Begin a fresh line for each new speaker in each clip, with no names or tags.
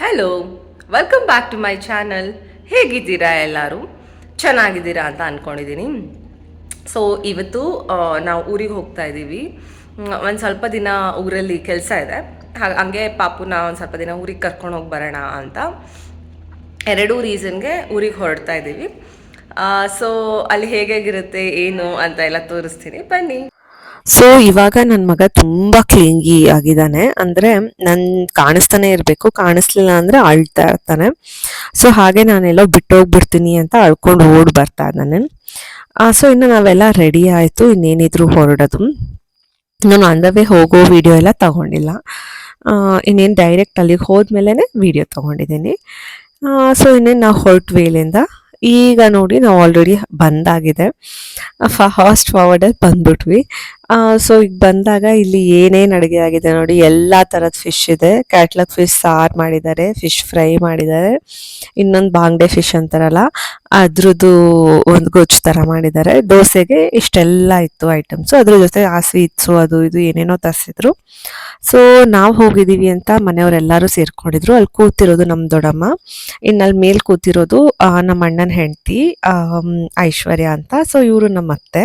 Hello welcome back to my channel ಹೇಗಿದ್ದೀರಾ ಎಲ್ಲರೂ? ಚೆನ್ನಾಗಿದ್ದೀರಾ ಅಂತ ಅಂದ್ಕೊಂಡಿದ್ದೀನಿ ಸೊ ಇವತ್ತು ನಾವು ಊರಿಗೆ ಹೋಗ್ತಾ ಇದ್ದೀವಿ. ಒಂದು ಸ್ವಲ್ಪ ದಿನ ಊರಲ್ಲಿ ಕೆಲಸ ಇದೆ. ಹಾಗೆ ಪಾಪುನ ಒಂದು ಸ್ವಲ್ಪ ದಿನ ಊರಿಗೆ ಕರ್ಕೊಂಡು ಹೋಗಿ ಬರೋಣ ಅಂತ. ಎರಡೂ ರೀಸನ್ಗೆ ಊರಿಗೆ ಹೊರಡ್ತಾ ಇದ್ದೀವಿ. ಸೊ ಅಲ್ಲಿ ಹೇಗೇಗಿರುತ್ತೆ ಏನು ಅಂತ ಎಲ್ಲ ತೋರಿಸ್ತೀನಿ. ಬನ್ನಿ.
ಸೊ ಇವಾಗ ನನ್ನ ಮಗ ತುಂಬಾ ಕ್ಲಿಂಗಿ ಆಗಿದ್ದಾನೆ. ಅಂದ್ರೆ ನನ್ನ ಕಾಣಿಸ್ತಾನೆ ಇರಬೇಕು. ಕಾಣಿಸ್ಲಿಲ್ಲ ಅಂದ್ರೆ ಅಳ್ತಾ ಇರ್ತಾನೆ. ಸೊ ಹಾಗೆ ನಾನೆಲ್ಲೋ ಬಿಟ್ಟೋಗ್ಬಿಡ್ತೀನಿ ಅಂತ ಅಳ್ಕೊಂಡು ಓಡ್ ಬರ್ತಾ ಇದ್ದಾನೆ. ಸೊ ಇನ್ನು ನಾವೆಲ್ಲ ರೆಡಿ ಆಯಿತು. ಇನ್ನೇನಿದ್ರು ಹೊರಡೋದು. ನಾನು ಅಂದವೇ ಹೋಗೋ ವಿಡಿಯೋ ಎಲ್ಲ ತಗೊಂಡಿಲ್ಲ. ಇನ್ನೇನು ಡೈರೆಕ್ಟ್ ಅಲ್ಲಿಗೆ ಹೋದ್ಮೇಲೆ ವಿಡಿಯೋ ತಗೊಂಡಿದ್ದೀನಿ. ಸೊ ಇನ್ನೇನು ನಾವು ಹೊರಟ್ವಿ ಇಲ್ಲಿಂದ ಈಗ ನೋಡಿ, ನಾವು ಆಲ್ರೆಡಿ ಬಂದಾಗಿದೆ. ಫಾಸ್ಟ್ ಫಾರ್ವರ್ಡಲ್ಲಿ ಬಂದ್ಬಿಟ್ವಿ. ಸೊ ಈಗ ಬಂದಾಗ ಇಲ್ಲಿ ಏನೇನು ಅಡುಗೆ ಆಗಿದೆ ನೋಡಿ, ಎಲ್ಲ ಥರದ ಫಿಶ್ ಇದೆ. ಕ್ಯಾಟ್ಲಕ್ ಫಿಶ್ ಸಾರು ಮಾಡಿದ್ದಾರೆ ಫಿಶ್ ಫ್ರೈ ಮಾಡಿದ್ದಾರೆ. ಇನ್ನೊಂದು ಬಾಂಗ್ಡೆ ಫಿಶ್ ಅಂತಾರಲ್ಲ, ಅದ್ರದ್ದು ಒಂದು ಗೊಜ್ಜು ಥರ ಮಾಡಿದ್ದಾರೆ. ದೋಸೆಗೆ ಇಷ್ಟೆಲ್ಲ ಇತ್ತು ಐಟಮ್ಸು ಅದ್ರ ಜೊತೆ ಆ ಸ್ವೀಟ್ಸು ಅದು ಇದು ಏನೇನೋ ತರಿಸಿದ್ರು. ಸೊ ನಾವು ಹೋಗಿದ್ದೀವಿ ಅಂತ ಮನೆಯವರೆಲ್ಲರೂ ಸೇರ್ಕೊಂಡಿದ್ರು. ಅಲ್ಲಿ ಕೂತಿರೋದು ನಮ್ಮ ದೊಡ್ಡಮ್ಮ. ಇನ್ನು ಅಲ್ಲಿ ಮೇಲೆ ಕೂತಿರೋದು ನಮ್ಮ ಅಣ್ಣನ ಹೆಂಡತಿ ಐಶ್ವರ್ಯ ಅಂತ. ಸೊ ಇವರು ನಮ್ಮ ಅತ್ತೆ.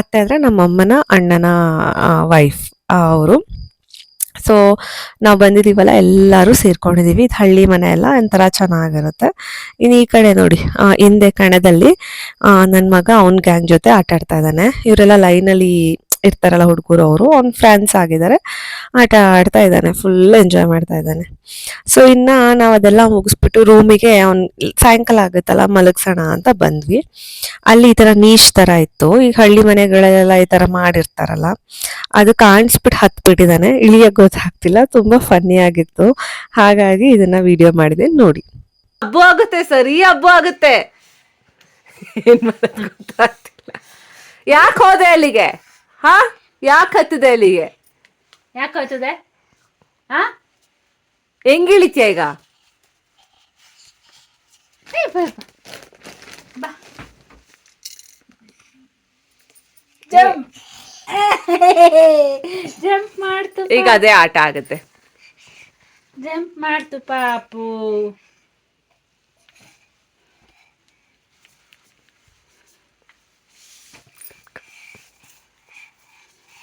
ಅತ್ತೆ ಅಂದರೆ ನಮ್ಮ ಅಮ್ಮನ ಅಣ್ಣನ ವೈಫ್ ಅವರು. ಸೊ ನಾವು ಬಂದಿದ್ದೀವಲ್ಲ ಎಲ್ಲರೂ ಸೇರ್ಕೊಂಡಿದ್ದೀವಿ ಇದು ಹಳ್ಳಿ ಮನೆ ಎಲ್ಲ ಒಂಥರ ಚೆನ್ನಾಗಿರುತ್ತೆ. ಇನ್ನು ಈ ಕಡೆ ನೋಡಿ ಹಿಂದೆ ಕಣದಲ್ಲಿ ನನ್ನ ಮಗ ಅವನ ಗ್ಯಾಂಗ್ ಜೊತೆ ಆಟ ಆಡ್ತಾ ಇದ್ದಾನೆ. ಇವರೆಲ್ಲ ಲೈನಲ್ಲಿ ಇರ್ತಾರಲ್ಲ ಹುಡುಗರು ಅವರು, ಅವ್ನ ಫ್ರೆಂಡ್ಸ್ ಆಗಿದ್ದಾರೆ ಆಟ ಆಡ್ತಾ ಇದ್ದಾನೆ ಫುಲ್ ಎಂಜಾಯ್ ಮಾಡ್ತಾ ಇದ್ದಾನೆ. ಸೊ ಇನ್ನು ನಾವು ಅದೆಲ್ಲ ಮುಗಿಸ್ಬಿಟ್ಟು ರೂಮಿಗೆ ಅವ್ನು ಸಾಯಂಕಾಲ ಆಗುತ್ತಲ್ಲ, ಮಲಗ್ಸೋಣ ಅಂತ ಬಂದ್ವಿ. ಅಲ್ಲಿ ಈ ಥರ ನೀಚ್ ಥರ ಇತ್ತು. ಈಗ ಹಳ್ಳಿ ಮನೆಗಳೆಲ್ಲ ಈ ಥರ ಮಾಡಿರ್ತಾರಲ್ಲ, ಅದು ಕಾಣಿಸ್ಬಿಟ್ಟು ಹತ್ಬಿಟ್ಟಿದ್ದಾನೆ ಇಳಿಯಕ್ ಗೊತ್ತಾಗ್ತಿಲ್ಲ, ತುಂಬಾ ಫನ್ನಿ ಆಗಿತ್ತು. ಹಾಗಾಗಿ ಇದನ್ನ ವಿಡಿಯೋ ಮಾಡಿದೆ, ನೋಡಿ.
ಹಬ್ಬ ಆಗುತ್ತೆ ಸರಿ, ಹಬ್ಬ ಆಗುತ್ತೆ. ಏನ್ ಗೊತ್ತಾಗ್ತಿಲ್ಲ. ಯಾಕೆ ಹೋದೆ ಅಲ್ಲಿಗೆ? ಹಾ? ಯಾಕೆ ಹತ್ತಿದೆ ಅಲ್ಲಿಗೆ?
ಯಾಕೆ ಹೋಯ್ತದೆ ಹಾ?
ಹೆಂಗ್ ಇಳಿತೀಯ ಈಗ?
ಜಂಪ್. ಜಂಪ್ ಮಾಡ್ತು
ಈಗ ಅದೇ ಆಟ ಆಗುತ್ತೆ.
ಜಂಪ್ ಮಾಡ್ತು ಪಾಪು ಯಪ್ಪ.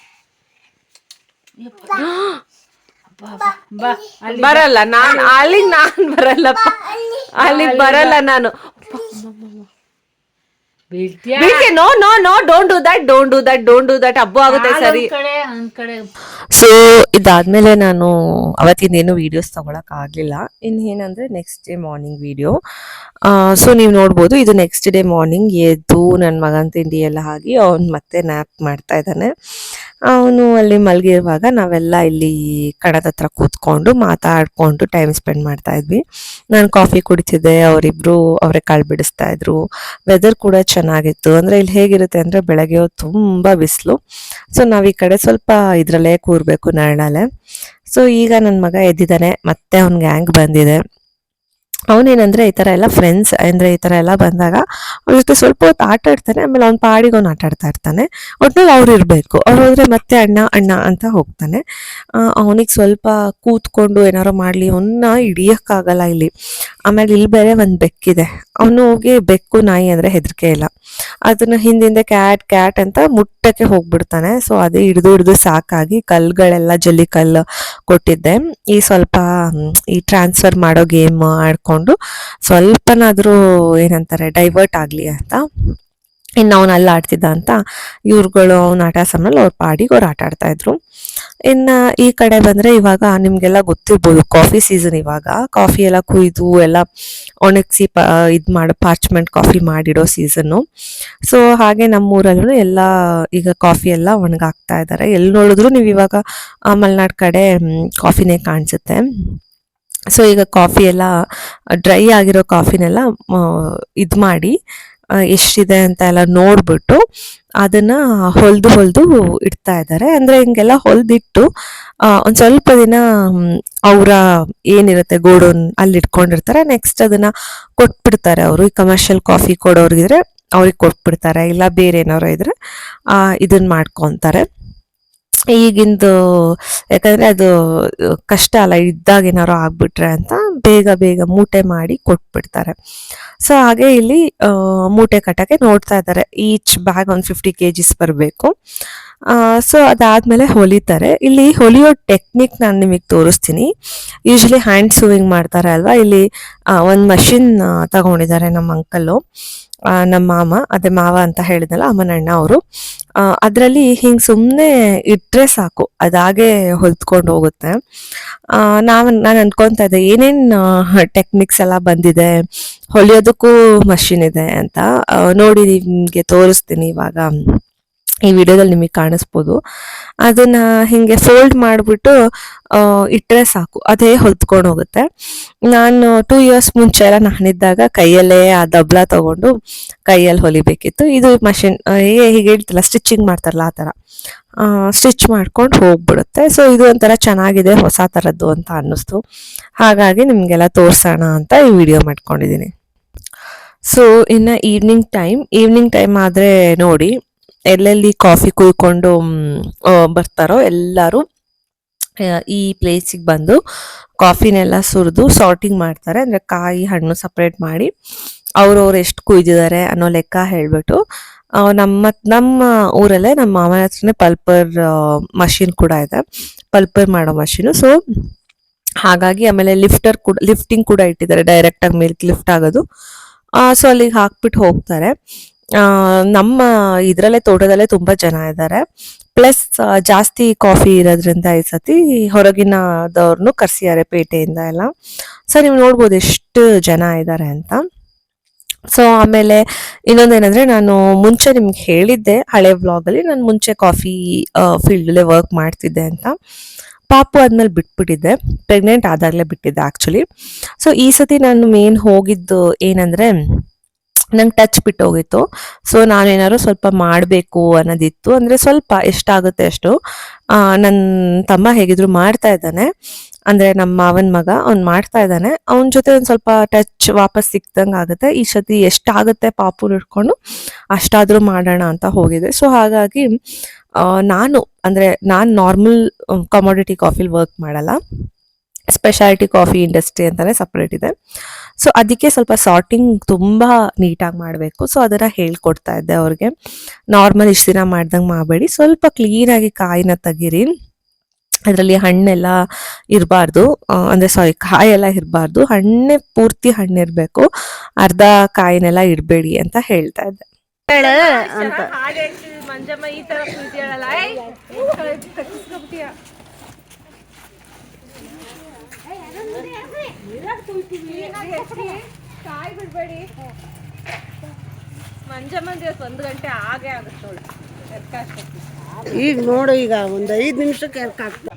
ಬಾ, ಬಾ, ಬಾ ಅಲ್ಲಿ
ಬರಲ್ಲ ನಾನು ಅಲ್ಲಿಗೆ ನಾನು ಬರಲ್ಲಪ್ಪ. ಅಲ್ಲಿಗೆ ಬರಲ್ಲ ನಾನು.
ಬೀಳ್ತೀಯಾ?
No no no don't do that don't do that don't do that ಹಬ್ಬ ಆಗುತ್ತೆ ಸರಿ.
ಒಂದ್ ಕಡೆ ಒಂದ್ ಕಡೆ.
ಸೊ ಇದಾದ್ಮೇಲೆ ನಾನು ಅವತ್ತಿಂದೇನು ವಿಡಿಯೋಸ್ ತಗೊಳಕ್ ಆಗ್ಲಿಲ್ಲ. ಇನ್ನೇನಂದ್ರೆ next day morning video so ನೀವು ನೋಡ್ಬೋದು ಇದು ನೆಕ್ಸ್ಟ್ ಡೇ ಮಾರ್ನಿಂಗ್ ಎದ್ದು ನನ್ನ ಮಗನ ತಿಂಡಿ ಎಲ್ಲ ಆಗಿ ಅವ್ನು ಮತ್ತೆ ನ್ಯಾಪ್ ಮಾಡ್ತಾ ಇದ್ದಾನೆ. ಅವನು ಅಲ್ಲಿ ಮಲಗಿರುವಾಗ ನಾವೆಲ್ಲ ಇಲ್ಲಿ ಕಡದ ಹತ್ರ ಕೂತ್ಕೊಂಡು ಮಾತಾಡ್ಕೊಂಡು ಟೈಮ್ ಸ್ಪೆಂಡ್ ಮಾಡ್ತಾ ಇದ್ವಿ. ನಾನು ಕಾಫಿ ಕುಡಿತಿದ್ದೆ, ಅವರಿಬ್ರು ಅವರೇ ಕಾಳು ಬಿಡಿಸ್ತಾ ಇದ್ರು. ವೆದರ್ ಕೂಡ ಚೆನ್ನಾಗಿತ್ತು. ಅಂದ್ರೆ ಇಲ್ಲಿ ಹೇಗಿರುತ್ತೆ ಅಂದ್ರೆ ಬೆಳಗ್ಗೆ ತುಂಬಾ ಬಿಸಿಲು. ಸೊ ನಾವ್ ಈ ಕಡೆ ಸ್ವಲ್ಪ ಇದ್ರಲ್ಲೇ ಕೂರ್ಬೇಕು ನರಳಲೆ ಸೊ ಈಗ ನನ್ನ ಮಗ ಎದ್ದಿದ್ದಾನೆ, ಮತ್ತೆ ಅವ್ನಿಗೆ ಗ್ಯಾಂಗ್ ಬಂದಿದೆ. ಅವನೇನಂದ್ರೆ ಈ ತರ ಎಲ್ಲ ಫ್ರೆಂಡ್ಸ್ ಅಂದ್ರೆ ಈ ತರ ಎಲ್ಲ ಬಂದಾಗ ಅವ್ರ ಜೊತೆ ಸ್ವಲ್ಪ ಹೊತ್ತು ಆಟ ಆಡ್ತಾನೆ, ಆಮೇಲೆ ಅವ್ನ ಪಾಡಿಗೆ ಅವ್ನು ಆಟ ಆಡ್ತಾ ಇರ್ತಾನೆ. ಒಟ್ನಲ್ಲಿ ಅವ್ರು ಇರ್ಬೇಕು. ಅವ್ರು ಹೋದ್ರೆ ಮತ್ತೆ ಅಣ್ಣ ಅಣ್ಣ ಅಂತ ಹೋಗ್ತಾನೆ. ಅವನಿಗೆ ಸ್ವಲ್ಪ ಕೂತ್ಕೊಂಡು ಏನಾರು ಮಾಡ್ಲಿ ಅವನ್ನ ಹಿಡಿಯಕ್ಕಾಗಲ್ಲ ಇಲ್ಲಿ. ಆಮೇಲೆ ಇಲ್ಲಿ ಬೇರೆ ಒಂದ್ ಬೆಕ್ಕಿದೆ. ಅವನು ಹೋಗಿ ಬೆಕ್ಕು ನಾಯಿ ಅಂದ್ರೆ ಹೆದರಿಕೆ ಇಲ್ಲ. ಅದನ್ನ ಹಿಂದಿಂದ ಕ್ಯಾಟ್ ಕ್ಯಾಟ್ ಅಂತ ಮುಟ್ಟಕ್ಕೆ ಹೋಗ್ಬಿಡ್ತಾನೆ. ಸೊ ಅದೇ ಹಿಡಿದು ಹಿಡಿದು ಸಾಕಾಗಿ ಕಲ್ಗಳೆಲ್ಲ ಜಲ್ಲಿ ಕಲ್ಲು ಕೊಟ್ಟಿದ್ದೆ. ಈ ಸ್ವಲ್ಪ, ಈ ಟ್ರಾನ್ಸ್ಫರ್ ಮಾಡೋ ಗೇಮ್ ಆಡ್ಕೊಂಡು ಸ್ವಲ್ಪನಾದ್ರೂ ಏನಂತಾರೆ ಡೈವರ್ಟ್ ಆಗ್ಲಿ ಅಂತ. ಇನ್ನು ಅವನು ಅಲ್ಲಿ ಆಡ್ತಿದ್ದ ಅಂತ ಇವ್ರುಗಳು ಅವ್ನ ಆಟ ಸಮಯಲ್ಲಿ ಅವ್ರ ಪಾಡಿಗೆ ಅವ್ರು ಆಟ ಆಡ್ತಾ ಇದ್ರು. ಇನ್ನ ಈ ಕಡೆ ಬಂದ್ರೆ ಇವಾಗ ನಿಮಗೆಲ್ಲ ಗೊತ್ತಿರ್ಬೋದು ಕಾಫಿ ಸೀಸನ್ ಇವಾಗ. ಕಾಫಿ ಎಲ್ಲ ಕುಯ್ದು ಎಲ್ಲ ಒಣಗಿಸಿ ಪ, ಇದು ಮಾಡೋ ಪಾರ್ಚ್ಮೆಂಟ್ ಕಾಫಿ ಮಾಡಿಡೋ ಸೀಸನ್ನು ಸೊ ಹಾಗೆ ನಮ್ಮೂರಲ್ಲೂ ಎಲ್ಲ ಈಗ ಕಾಫಿ ಎಲ್ಲ ಒಣಗಾಕ್ತಾ ಇದ್ದಾರೆ ಎಲ್ಲಿ ನೋಡಿದ್ರು ನೀವು ಇವಾಗ ಮಲೆನಾಡು ಕಡೆ ಕಾಫಿನೇ ಕಾಣಿಸುತ್ತೆ. ಸೊ ಈಗ ಕಾಫಿ ಎಲ್ಲ ಡ್ರೈ ಆಗಿರೋ ಕಾಫಿನೆಲ್ಲ ಇದು ಮಾಡಿ ಎಷ್ಟಿದೆ ಅಂತ ಎಲ್ಲ ನೋಡ್ಬಿಟ್ಟು ಅದನ್ನು ಹೊಲಿದು ಹೊಲಿದು ಇಡ್ತಾ ಇದ್ದಾರೆ. ಅಂದರೆ ಹಿಂಗೆಲ್ಲ ಹೊಲಿದಿಟ್ಟು ಒಂದು ಸ್ವಲ್ಪ ದಿನ ಅವರ ಏನಿರುತ್ತೆ ಗೋಡೌನ್ ಅಲ್ಲಿ ಇಟ್ಕೊಂಡಿರ್ತಾರೆ. ನೆಕ್ಸ್ಟ್ ಅದನ್ನು ಕೊಟ್ಬಿಡ್ತಾರೆ ಅವರು. ಈ ಕಮರ್ಷಿಯಲ್ ಕಾಫಿ ಕೊಡೋರಿಗಿದ್ರೆ ಅವ್ರಿಗೆ ಕೊಟ್ಬಿಡ್ತಾರೆ. ಇಲ್ಲ ಬೇರೆ ಏನಾರು ಇದ್ರೆ ಇದನ್ನ ಮಾಡ್ಕೊಂತಾರೆ. ಈಗಿಂದು, ಯಾಕಂದರೆ ಅದು ಕಷ್ಟ ಅಲ್ಲ, ಇದ್ದಾಗ ಏನಾರು ಆಗ್ಬಿಟ್ರೆ ಅಂತ ಬೇಗ ಬೇಗ ಮೂಟೆ ಮಾಡಿ ಕೊಟ್ಬಿಡ್ತಾರೆ. ಸೊ ಹಾಗೆ ಇಲ್ಲಿ ಮೂಟೆ ಕಟ್ಟಕ್ಕೆ ನೋಡ್ತಾ ಇದ್ದಾರೆ. ಈಚ್ ಬ್ಯಾಗ್ ಒಂದು ಫಿಫ್ಟಿ ಕೆ ಜಿಸ್ ಬರಬೇಕು ಸೊ ಅದಾದಮೇಲೆ ಹೊಲಿತಾರೆ. ಇಲ್ಲಿ ಹೊಲಿಯೋ ಟೆಕ್ನಿಕ್ ನಾನು ನಿಮಗೆ ತೋರಿಸ್ತೀನಿ. ಯೂಶ್ವಲಿ ಹ್ಯಾಂಡ್ ಸೂವಿಂಗ್ ಮಾಡ್ತಾರೆ ಅಲ್ವಾ? ಇಲ್ಲಿ ಒಂದು ಮಷಿನ್ ತಗೊಂಡಿದ್ದಾರೆ ನಮ್ಮ ಅಂಕಲ್ಲು ನಮ್ಮ ಮಾಮ, ಅದೇ ಮಾವ ಅಂತ ಹೇಳಿದ್ನಲ್ಲ ಅಮ್ಮನಣ್ಣ ಅವರು. ಅದರಲ್ಲಿ ಹಿಂಗೆ ಸುಮ್ಮನೆ ಇಟ್ಟರೆ ಸಾಕು, ಅದಾಗೆ ಹೊಲ್ತ್ಕೊಂಡು ಹೋಗುತ್ತೆ. ನಾವು, ನಾನು ಅನ್ಕೊತಾ ಇದ್ದೆ, ಏನೇನು ಟೆಕ್ನಿಕ್ಸ್ ಎಲ್ಲ ಬಂದಿದೆ, ಹೊಲಿಯೋದಕ್ಕೂ ಮಷಿನ್ ಇದೆ ಅಂತ. ನೋಡಿ ನಿಮಗೆ ತೋರಿಸ್ತೀನಿ ಇವಾಗ. ಈ ವಿಡಿಯೋದಲ್ಲಿ ನಿಮಗೆ ಕಾಣಿಸ್ಬೋದು. ಅದನ್ನ ಹಿಂಗೆ ಫೋಲ್ಡ್ ಮಾಡಿಬಿಟ್ಟು ಇಟ್ಟರೆ ಸಾಕು. ಅದೇ ಹೊಲ್ತ್ಕೊಂಡು ಹೋಗುತ್ತೆ. ನಾನು ಟೂ ಇಯರ್ಸ್ ಮುಂಚೆ ಎಲ್ಲ ನಾನಿದ್ದಾಗ ಕೈಯಲ್ಲೇ ಆ ದಬ್ಲ ತಗೊಂಡು ಕೈಯಲ್ಲಿ ಹೊಲಿಬೇಕಿತ್ತು. ಇದು ಮಷಿನ್ ಹೀಗೆ ಹೇಳ್ತಲ್ಲ ಸ್ಟಿಚಿಂಗ್ ಮಾಡ್ತಾರಲ್ಲ ಆ ಥರ. ಸ್ಟಿಚ್ ಮಾಡ್ಕೊಂಡು ಹೋಗ್ಬಿಡುತ್ತೆ. ಸೊ ಇದು ಒಂಥರ ಚೆನ್ನಾಗಿದೆ, ಹೊಸ ಥರದ್ದು ಅಂತ ಅನ್ನಿಸ್ತು. ಹಾಗಾಗಿ ನಿಮಗೆಲ್ಲ ತೋರಿಸೋಣ ಅಂತ ಈ ವಿಡಿಯೋ ಮಾಡ್ಕೊಂಡಿದ್ದೀನಿ. ಸೊ ಇನ್ನು ಈವ್ನಿಂಗ್ ಟೈಮ್ ಈವ್ನಿಂಗ್ ಟೈಮ್ ಆದರೆ ನೋಡಿ ಎಲ್ಲೆಲ್ಲಿ ಕಾಫಿ ಕುಯ್ಕೊಂಡು ಬರ್ತಾರೋ ಎಲ್ಲರೂ ಈ ಪ್ಲೇಸಿಗೆ ಬಂದು ಕಾಫಿನೆಲ್ಲ ಸುರಿದು ಸಾರ್ಟಿಂಗ್ ಮಾಡ್ತಾರೆ. ಅಂದರೆ ಕಾಯಿ ಹಣ್ಣು ಸಪ್ರೇಟ್ ಮಾಡಿ ಅವ್ರವ್ರು ಎಷ್ಟು ಕುಯ್ದಿದ್ದಾರೆ ಅನ್ನೋ ಲೆಕ್ಕ ಹೇಳಿಬಿಟ್ಟು ನಮ್ಮ ನಮ್ಮ ಊರಲ್ಲೇ ನಮ್ಮ ಮಾಮನ ಹತ್ರನೇ ಪಲ್ಪರ್ ಮಷಿನ್ ಕೂಡ ಇದೆ. ಪಲ್ಪರ್ ಮಾಡೋ ಮಷೀನು ಸೊ ಹಾಗಾಗಿ ಆಮೇಲೆ ಲಿಫ್ಟರ್ ಕೂಡ ಲಿಫ್ಟಿಂಗ್ ಕೂಡ ಇಟ್ಟಿದ್ದಾರೆ. ಡೈರೆಕ್ಟಾಗಿ ಮಿಲ್ಕ್ ಲಿಫ್ಟ್ ಆಗೋದು. ಸೊ ಅಲ್ಲಿಗೆ ಹಾಕ್ಬಿಟ್ಟು ಹೋಗ್ತಾರೆ. ನಮ್ಮ ಇದರಲ್ಲೇ ತೋಟದಲ್ಲೇ ತುಂಬ ಜನ ಇದ್ದಾರೆ ಪ್ಲಸ್ ಜಾಸ್ತಿ ಕಾಫಿ ಇರೋದ್ರಿಂದ ಈ ಸತಿ ಹೊರಗಿನದವ್ರನ್ನು ಕರ್ಸಿದ್ದಾರೆ ಪೇಟೆಯಿಂದ ಎಲ್ಲ. ಸೊ ನೀವು ನೋಡ್ಬೋದು ಎಷ್ಟು ಜನ ಇದ್ದಾರೆ ಅಂತ. ಸೊ ಆಮೇಲೆ ಇನ್ನೊಂದೇನಂದ್ರೆ ನಾನು ಮುಂಚೆ ನಿಮ್ಗೆ ಹೇಳಿದ್ದೆ, ಹಳೆ ವ್ಲಾಗಲ್ಲಿ ನಾನು ಮುಂಚೆ ಕಾಫಿ ಫೀಲ್ಡಲ್ಲೇ ವರ್ಕ್ ಮಾಡ್ತಿದ್ದೆ ಅಂತ. ಪಾಪು ಆದ್ಮೇಲೆ ಬಿಟ್ಬಿಟ್ಟಿದ್ದೆ ಪ್ರೆಗ್ನೆಂಟ್ ಆದಾಗಲೇ ಬಿಟ್ಟಿದ್ದೆ ಆ್ಯಕ್ಚುಲಿ ಸೊ ಈ ಸತಿ ನಾನು ಮೇನ್ ಹೋಗಿದ್ದು ಏನಂದರೆ ನಂಗೆ ಟಚ್ ಬಿಟ್ಟೋಗಿತ್ತು. ಸೊ ನಾನೇನಾದ್ರು ಸ್ವಲ್ಪ ಮಾಡಬೇಕು ಅನ್ನೋದಿತ್ತು. ಅಂದರೆ ಸ್ವಲ್ಪ ಎಷ್ಟಾಗುತ್ತೆ ಅಷ್ಟು. ನನ್ನ ತಮ್ಮ ಹೇಗಿದ್ರು ಮಾಡ್ತಾ ಇದ್ದಾನೆ. ಅಂದರೆ ನಮ್ಮ ಮಾವನ ಮಗ, ಅವ್ನು ಮಾಡ್ತಾ ಇದ್ದಾನೆ. ಅವನ ಜೊತೆ ಒಂದು ಸ್ವಲ್ಪ ಟಚ್ ವಾಪಸ್ ಸಿಕ್ದಂಗೆ ಆಗುತ್ತೆ. ಈ ಸತಿ ಎಷ್ಟಾಗುತ್ತೆ ಪಾಪು ಇಟ್ಕೊಂಡು ಅಷ್ಟಾದರೂ ಮಾಡೋಣ ಅಂತ ಹೋಗಿದೆ. ಸೊ ಹಾಗಾಗಿ ನಾನು, ಅಂದರೆ ನಾನು ನಾರ್ಮಲ್ ಕಮಾಡಿಟಿ ಕಾಫಿಲಿ ವರ್ಕ್ ಮಾಡಲ್ಲ. ಸ್ಪೆಷಾಲಿಟಿ ಕಾಫಿ ಇಂಡಸ್ಟ್ರಿ ಅಂತಲೇ ಸಪ್ರೇಟ್ ಇದೆ. ಸೊ ಅದಕ್ಕೆ ಸ್ವಲ್ಪ ಸಾರ್ಟಿಂಗ್ ತುಂಬ ನೀಟಾಗಿ ಮಾಡಬೇಕು. ಸೊ ಅದನ್ನು ಹೇಳ್ಕೊಡ್ತಾ ಇದ್ದೆ ಅವ್ರಿಗೆ. ನಾರ್ಮಲ್ ಇಷ್ಟು ದಿನ ಮಾಡ್ದಂಗೆ ಮಾಡಬೇಡಿ. ಸ್ವಲ್ಪ ಕ್ಲೀನಾಗಿ ಕಾಯಿನ ತೆಗೀರಿ. ಅದರಲ್ಲಿ ಹಣ್ಣೆಲ್ಲ ಇರಬಾರ್ದು. ಅಂದರೆ ಸಾರಿ ಕಾಯೆಲ್ಲ ಇರಬಾರ್ದು. ಹಣ್ಣೆ ಪೂರ್ತಿ ಹಣ್ಣಿರಬೇಕು. ಅರ್ಧ ಕಾಯಿನೆಲ್ಲ ಇಡಬೇಡಿ ಅಂತ ಹೇಳ್ತಾ ಇದ್ದೆ.
ಮಂಜಮ್ಮ ಕಾಯ್ ಬಿಡ್ಬೇಡಿ. ಮಂಜಮ್ಮ ದಿವಸ ಒಂದು ಗಂಟೆ ಆಗೇ ಆಗುತ್ತೋಳು
ಈಗ ನೋಡು, ಈಗ ಒಂದು ಐದು ನಿಮಿಷಕ್ಕೆ ಎರ್ಕಾಗ್ತದೆ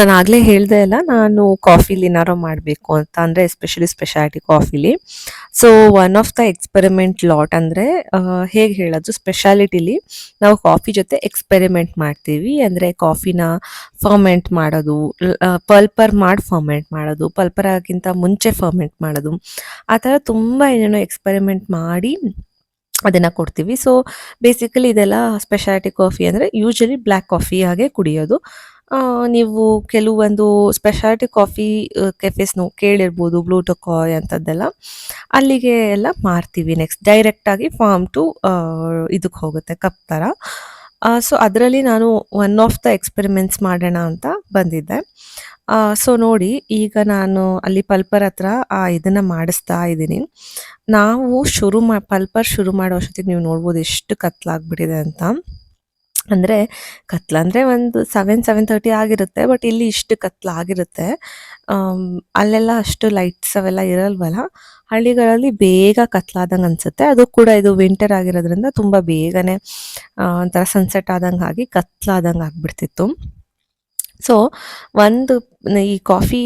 ನಾನು ಆಗಲೇ ಹೇಳ್ದೆ ಅಲ್ಲ, ನಾನು ಕಾಫಿಲಿ ಏನಾರೋ ಮಾಡಬೇಕು ಅಂತ ಅಂದರೆ especially speciality ಕಾಫಿಲಿ so one of the experiment lot ಅಂದರೆ ಹೇಗೆ ಹೇಳೋದು? ಸ್ಪೆಷಾಲಿಟಿಲಿ ನಾವು ಕಾಫಿ ಜೊತೆ ಎಕ್ಸ್ಪೆರಿಮೆಂಟ್ ಮಾಡ್ತೀವಿ. ಅಂದರೆ ಕಾಫಿನ ಫರ್ಮೆಂಟ್ ಮಾಡೋದು ಪಲ್ಪರ್ ಮಾಡಿ ಫರ್ಮೆಂಟ್ ಮಾಡೋದು ಪಲ್ಪರಾಗಿಂತ ಮುಂಚೆ ಫರ್ಮೆಂಟ್ ಮಾಡೋದು. ಆ ಥರ ತುಂಬ ಏನೇನೋ ಎಕ್ಸ್ಪೆರಿಮೆಂಟ್ ಮಾಡಿ ಅದನ್ನು ಕೊಡ್ತೀವಿ. ಸೊ ಬೇಸಿಕಲಿ ಇದೆಲ್ಲ ಸ್ಪೆಷಾಲಿಟಿ ಕಾಫಿ ಅಂದರೆ ಯೂಶಲಿ ಬ್ಲ್ಯಾಕ್ ಕಾಫಿ ಹಾಗೆ ಕುಡಿಯೋದು. ನೀವು ಕೆಲವೊಂದು ಸ್ಪೆಷಾಲಿಟಿ ಕಾಫಿ ಕೆಫೆಸ್ನು ಕೇಳಿರ್ಬೋದು ಬ್ಲೂ ಟೊಕಾಯ್ ಅಂಥದ್ದೆಲ್ಲ ಅಲ್ಲಿಗೆ ಎಲ್ಲ ಮಾರ್ತೀವಿ ನೆಕ್ಸ್ಟ್ ಡೈರೆಕ್ಟಾಗಿ ಫಾರ್ಮ್ ಟು ಇದಕ್ಕೆ ಹೋಗುತ್ತೆ, ಕಪ್ ಥರ ಸೊ ಅದರಲ್ಲಿ ನಾನು ಒನ್ ಆಫ್ ದ ಎಕ್ಸ್ಪೆರಿಮೆಂಟ್ಸ್ ಮಾಡೋಣ ಅಂತ ಬಂದಿದ್ದೆ. ಸೊ ನೋಡಿ, ಈಗ ನಾನು ಅಲ್ಲಿ ಪಲ್ಪರ್ ಹತ್ರ, ಆ, ಇದನ್ನ ಮಾಡಿಸ್ತಾ ಇದ್ದೀನಿ. ನಾವು ಶುರು ಮಾ ಪಲ್ಪರ್ ಶುರು ಮಾಡೋ ಅಷ್ಟೊತ್ತಿಗೆ ನೀವು ನೋಡ್ಬೋದು ಎಷ್ಟು ಕತ್ಲಾಗ್ಬಿಟ್ಟಿದೆ ಅಂತ. ಅಂದರೆ ಕತ್ಲಂದರೆ ಒಂದು ಸೆವೆನ್ ಸೆವೆನ್ ತರ್ಟಿ ಆಗಿರುತ್ತೆ ಬಟ್ ಇಲ್ಲಿ ಇಷ್ಟು ಕತ್ಲಾಗಿರುತ್ತೆ ಅಲ್ಲೆಲ್ಲ ಅಷ್ಟು ಲೈಟ್ಸ್ ಅವೆಲ್ಲ ಇರಲ್ವಲ್ಲ? ಹಳ್ಳಿಗಳಲ್ಲಿ ಬೇಗ ಕತ್ಲಾದಂಗೆ ಅನ್ಸುತ್ತೆ. ಅದು ಕೂಡ ಇದು ವಿಂಟರ್ ಆಗಿರೋದ್ರಿಂದ ತುಂಬ ಬೇಗನೆ ಒಂಥರ ಸನ್ಸೆಟ್ ಆದಂಗೆ ಆಗಿ ಕತ್ಲಾದಂಗೆ ಆಗ್ಬಿಡ್ತಿತ್ತು. ಸೊ ಒಂದು ಈ ಕಾಫಿ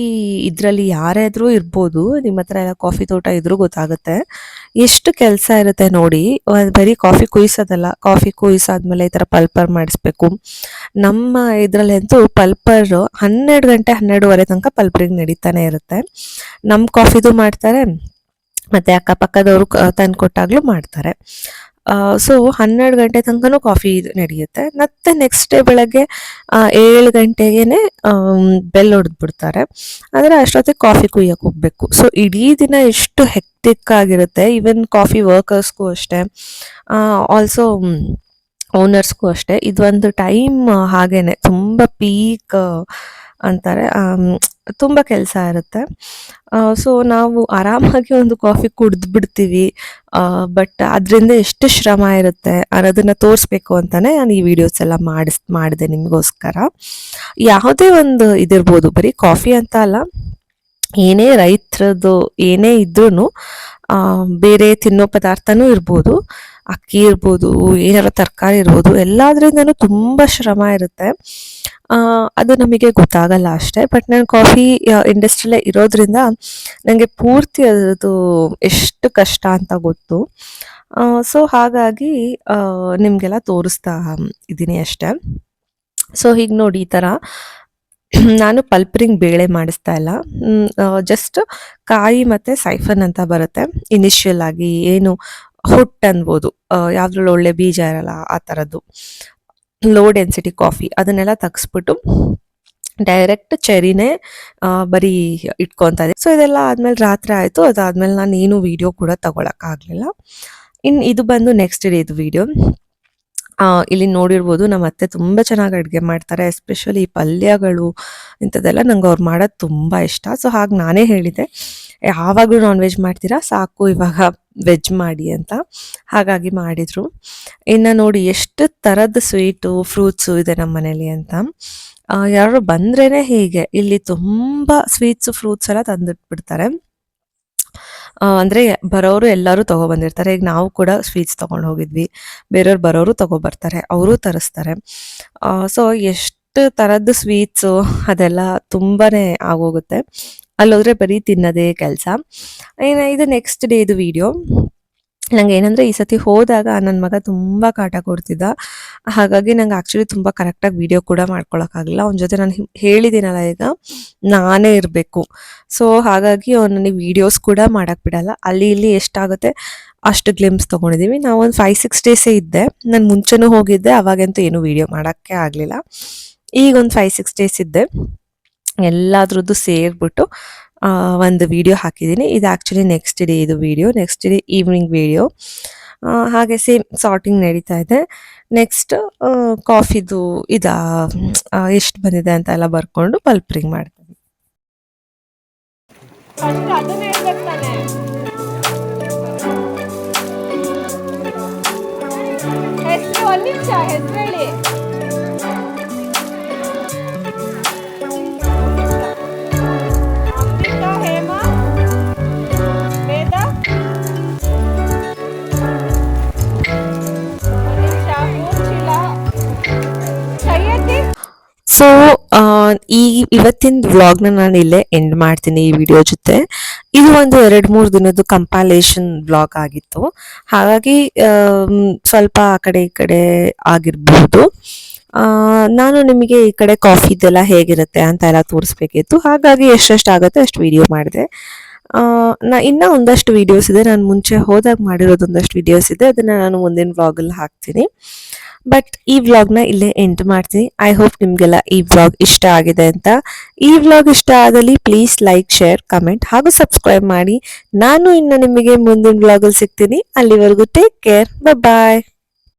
ಇದರಲ್ಲಿ ಯಾರಾದ್ರೂ ಇರ್ಬೋದು, ನಿಮ್ಮ ಹತ್ರ ಎಲ್ಲ ಕಾಫಿ ತೋಟ ಇದ್ರೂ ಗೊತ್ತಾಗುತ್ತೆ. ಎಷ್ಟು ಕೆಲಸ ಇರುತ್ತೆ ನೋಡಿ ಬರೀ ಕಾಫಿ ಕುಯ್ಸೋದಲ್ಲ ಕಾಫಿ ಕುಯ್ಸಾದ್ಮೇಲೆ ಈ ಥರ ಪಲ್ಪರ್ ಮಾಡಿಸ್ಬೇಕು. ನಮ್ಮ ಇದರಲ್ಲಂತೂ ಪಲ್ಪರ್ ಹನ್ನೆರಡು ಗಂಟೆ ಹನ್ನೆರಡುವರೆ ತನಕ ಪಲ್ಪರಿಂಗ್ ನಡೀತಾನೆ ಇರುತ್ತೆ. ನಮ್ಮ ಕಾಫಿದು ಮಾಡ್ತಾರೆ, ಮತ್ತೆ ಅಕ್ಕಪಕ್ಕದವರು ತಂದು ಕೊಟ್ಟಾಗ್ಲೂ ಮಾಡ್ತಾರೆ. ಸೊ ಹನ್ನೆರಡು ಗಂಟೆ ತನಕನೂ ಕಾಫಿ ನಡೆಯುತ್ತೆ. ಮತ್ತೆ ನೆಕ್ಸ್ಟ್ ಡೇ ಬೆಳಗ್ಗೆ ಏಳು ಗಂಟೆಗೇನೆ ಬೆಲ್ ಹೊಡೆದ್ಬಿಡ್ತಾರೆ. ಅಂದರೆ ಅಷ್ಟೊತ್ತಿಗೆ ಕಾಫಿ ಕುಯ್ಯಕ್ಕೆ ಹೋಗ್ಬೇಕು. ಸೊ ಇಡೀ ದಿನ ಎಷ್ಟು ಹೆಕ್ಟಿಕ್ ಆಗಿರುತ್ತೆ. ಈವನ್ ಕಾಫಿ ವರ್ಕರ್ಸ್ಗೂ ಅಷ್ಟೇ. ಆಲ್ಸೋ ಓನರ್ಸ್ಗೂ ಅಷ್ಟೇ. ಇದೊಂದು ಟೈಮ್ ಹಾಗೇನೆ. ತುಂಬ ಪೀಕ್ ಅಂತಾರೆ. ತುಂಬ ಕೆಲಸ ಇರುತ್ತೆ. ಸೊ ನಾವು ಆರಾಮಾಗಿ ಒಂದು ಕಾಫಿ ಕುಡಿದು ಬಿಡ್ತೀವಿ. ಬಟ್ ಅದರಿಂದ ಎಷ್ಟು ಶ್ರಮ ಇರುತ್ತೆ ಅನ್ನೋದನ್ನ ತೋರಿಸ್ಬೇಕು ಅಂತಲೇ ನಾನು ಈ ವಿಡಿಯೋಸ್ ಎಲ್ಲ ಮಾಡಿಸ್, ಮಾಡಿದೆ ನಿಮಗೋಸ್ಕರ. ಯಾವುದೇ ಒಂದು ಇದಿರ್ಬೋದು, ಬರೀ ಕಾಫಿ ಅಂತ ಅಲ್ಲ, ಏನೇ ರೈತರದ್ದು ಏನೇ ಇದ್ರೂ ಬೇರೆ ತಿನ್ನೋ ಪದಾರ್ಥನೂ ಇರ್ಬೋದು. ಅಕ್ಕಿ ಇರ್ಬೋದು ಏನಾರ ತರಕಾರಿ ಇರ್ಬೋದು, ಎಲ್ಲಾದ್ರಿಂದನು ತುಂಬ ಶ್ರಮ ಇರುತ್ತೆ. ಅದು ನಮಗೆ ಗೊತ್ತಾಗಲ್ಲ ಅಷ್ಟೇ ಬಟ್ ನಾನು ಕಾಫಿ ಇಂಡಸ್ಟ್ರಿಲೇ ಇರೋದ್ರಿಂದ ನನಗೆ ಪೂರ್ತಿ ಅದರದ್ದು ಎಷ್ಟು ಕಷ್ಟ ಅಂತ ಗೊತ್ತು. ಸೊ ಹಾಗಾಗಿ ನಿಮಗೆಲ್ಲ ತೋರಿಸ್ತಾ ಇದ್ದೀನಿ ಅಷ್ಟೇ. ಸೊ ಹೀಗೆ ನೋಡಿ ಈ ಥರ ನಾನು ಪಲ್ಪ್ರಿಂಗ್ ಬೇಳೆ ಮಾಡಿಸ್ತಾ ಇಲ್ಲ. ಜಸ್ಟ್ ಕಾಯಿ ಮತ್ತು ಸೈಫನ್ ಅಂತ ಬರುತ್ತೆ. ಇನಿಷಿಯಲ್ ಆಗಿ ಏನು ಹುಟ್ ಅನ್ಬೋದು. ಯಾವ್ದ್ರಲ್ಲಿ ಒಳ್ಳೆ ಬೀಜ ಇರಲ್ಲ ಆ ಥರದ್ದು ಲೋ ಡೆನ್ಸಿಟಿ ಕಾಫಿ ಅದನ್ನೆಲ್ಲ ತೆಗ್ಸ್ಬಿಟ್ಟು ಡೈರೆಕ್ಟ್ ಚೆರಿನೇ ಬರೀ ಇಟ್ಕೊತಾ ಇದೆ ಸೊ ಇದೆಲ್ಲ ಆದ್ಮೇಲೆ ರಾತ್ರಿ ಆಯಿತು. ಅದಾದ್ಮೇಲೆ ನಾನು ಏನು ವೀಡಿಯೋ ಕೂಡ ತಗೊಳಕ್ಕಾಗಲಿಲ್ಲ. ಇನ್ನು ಇದು ಬಂದು ನೆಕ್ಸ್ಟ್ ಡೇ ಇದು ವಿಡಿಯೋ ಇಲ್ಲಿ ನೋಡಿರ್ಬೋದು ನಮ್ಮ ಅತ್ತೆ ತುಂಬ ಚೆನ್ನಾಗಿ ಅಡುಗೆ ಮಾಡ್ತಾರೆ ಎಸ್ಪೆಷಲಿ ಪಲ್ಯಗಳು, ಇಂಥದ್ದೆಲ್ಲ ನಂಗೆ ಅವ್ರು ಮಾಡೋದು ತುಂಬ ಇಷ್ಟ. ಸೊ ಹಾಗೆ ನಾನೇ ಹೇಳಿದೆ. ಯಾವಾಗಲೂ ನಾನ್ ವೆಜ್ ಮಾಡ್ತೀರಾ? ಸಾಕು ಇವಾಗ. ವೆಜ್ ಮಾಡಿ ಅಂತ. ಹಾಗಾಗಿ ಮಾಡಿದರು. ಇನ್ನು ನೋಡಿ ಎಷ್ಟು ಥರದ ಸ್ವೀಟು ಫ್ರೂಟ್ಸು ಇದೆ ನಮ್ಮ ಮನೇಲಿ ಅಂತ. ಯಾರು ಬಂದ್ರೇ ಹೀಗೆ. ಇಲ್ಲಿ ತುಂಬ ಸ್ವೀಟ್ಸು ಫ್ರೂಟ್ಸ್ ಎಲ್ಲ ತಂದಿಟ್ಬಿಡ್ತಾರೆ. ಅಂದ್ರೆ ಬರೋರು ಎಲ್ಲರೂ ತೊಗೊಬಂದಿರ್ತಾರೆ ಈಗ ನಾವು ಕೂಡ ಸ್ವೀಟ್ಸ್ ತೊಗೊಂಡು ಹೋಗಿದ್ವಿ. ಬೇರೆಯವ್ರು ಬರೋರು ತೊಗೊಬರ್ತಾರೆ ಅವರು ತರಿಸ್ತಾರೆ. ಸೊ ಎಷ್ಟು ಥರದ್ದು ಸ್ವೀಟ್ಸು ಅದೆಲ್ಲ ತುಂಬಾ ಆಗೋಗುತ್ತೆ. ಅಲ್ಲೋದ್ರೆ ಬರೀ ತಿನ್ನೋದೇ ಕೆಲಸ. ಇದು ನೆಕ್ಸ್ಟ್ ಡೇ ಇದು ವಿಡಿಯೋ ನಂಗೆ ಏನಂದ್ರೆ ಈ ಸತಿ ಹೋದಾಗ ನನ್ನ ಮಗ ತುಂಬ ಕಾಟ ಕೊಡ್ತಿದ್ದ. ಹಾಗಾಗಿ ನಂಗೆ ಆಕ್ಚುಲಿ ತುಂಬ ಕರೆಕ್ಟಾಗಿ ವಿಡಿಯೋ ಕೂಡ ಮಾಡ್ಕೊಳಕ್ಕಾಗಲಿಲ್ಲ. ಅವನ ಜೊತೆ ನಾನು ಹೇಳಿದ್ದೀನಲ್ಲ ಈಗ, ನಾನೇ ಇರಬೇಕು. ಸೊ ಹಾಗಾಗಿ ಅವ್ನು ನನಗೆ ವಿಡಿಯೋಸ್ ಕೂಡ ಮಾಡಕ್ ಬಿಡಲ್ಲ. ಅಲ್ಲಿ ಇಲ್ಲಿ ಎಷ್ಟಾಗುತ್ತೆ, ಅಷ್ಟು ಗ್ಲಿಮ್ಸ್ ತೊಗೊಂಡಿದ್ದೀವಿ ನಾವು ಒಂದು ಫೈವ್ ಸಿಕ್ಸ್ ಡೇಸೇ ಇದ್ದೆ. ನಾನು ಮುಂಚೆನೂ ಹೋಗಿದ್ದೆ, ಅವಾಗಂತೂ ಏನು ವಿಡಿಯೋ ಮಾಡೋಕ್ಕೆ ಆಗಲಿಲ್ಲ. ಈಗ ಒಂದು ಫೈವ್ ಸಿಕ್ಸ್ ಡೇಸ್ ಇದ್ದೆ. ಎಲ್ಲದ್ರದ್ದು ಸೇರಿಬಿಟ್ಟು ಒಂದು ವಿಡಿಯೋ ಹಾಕಿದ್ದೀನಿ. ಇದು ಆ್ಯಕ್ಚುಲಿ ನೆಕ್ಸ್ಟ್ ಡೇ ಇದು video next day evening video ಹಾಗೆ ಸೇಮ್ ಸಾರ್ಟಿಂಗ್ ನಡೀತಾ ಇದೆ. ನೆಕ್ಸ್ಟ್ ಕಾಫಿದು ಇದಾ ಎಷ್ಟು ಬಂದಿದೆ ಅಂತ ಎಲ್ಲ ಬರ್ಕೊಂಡು ಪಲ್ಪ್ರಿಂಗ್ ಮಾಡ್ತೀನಿ. ಸೊ ಈ ಇವತ್ತಿನ ವ್ಲಾಗ್ನ ನಾನು ಇಲ್ಲೇ ಎಂಡ್ ಮಾಡ್ತೀನಿ ಈ ವಿಡಿಯೋ ಜೊತೆ. ಇದು ಒಂದು ಎರಡು ಮೂರು ದಿನದ್ದು ಕಂಪಾಲೇಷನ್ ವ್ಲಾಗ್ ಆಗಿತ್ತು. ಹಾಗಾಗಿ ಸ್ವಲ್ಪ ಆ ಕಡೆ ಈ ಕಡೆ ಆಗಿರ್ಬೋದು. ನಾನು ನಿಮಗೆ ಈ ಕಡೆ ಕಾಫಿದೆಲ್ಲ ಹೇಗಿರುತ್ತೆ ಅಂತ ಎಲ್ಲ ತೋರಿಸ್ಬೇಕಿತ್ತು. ಹಾಗಾಗಿ ಎಷ್ಟೆಷ್ಟು ಆಗುತ್ತೆ ಅಷ್ಟು ವಿಡಿಯೋ ಮಾಡಿದೆ. ನಾ ಇನ್ನೂ ಒಂದಷ್ಟು ವಿಡಿಯೋಸ್ ಇದೆ. ನಾನು ಮುಂಚೆ ಹೋದಾಗ ಮಾಡಿರೋದು ಒಂದಷ್ಟು ವಿಡಿಯೋಸ್ ಇದೆ. ಅದನ್ನ ನಾನು ಮುಂದಿನ ವ್ಲಾಗಲ್ಲಿ ಹಾಕ್ತೀನಿ. ಬಟ್ ಈ ವ್ಲಾಗ್ನ ಇಲ್ಲೇ ಎಂಡ್ ಮಾಡ್ತೀನಿ. ಐ ಹೋಪ್ ನಿಮಗೆಲ್ಲ ಈ ವ್ಲಾಗ್ ಇಷ್ಟ ಆಗಿದೆ ಅಂತ. ಈ ವ್ಲಾಗ್ ಇಷ್ಟ ಆದಲ್ಲಿ ಪ್ಲೀಸ್ ಲೈಕ್ ಶೇರ್ ಕಮೆಂಟ್ ಹಾಗೂ ಸಬ್ಸ್ಕ್ರೈಬ್ ಮಾಡಿ. ನಾನು ಇನ್ನು ನಿಮಗೆ ಮುಂದಿನ ವ್ಲಾಗಲ್ಲಿ ಸಿಗ್ತೀನಿ. ಅಲ್ಲಿವರೆಗೂ ಟೇಕ್ ಕೇರ್ ಬಾಯ್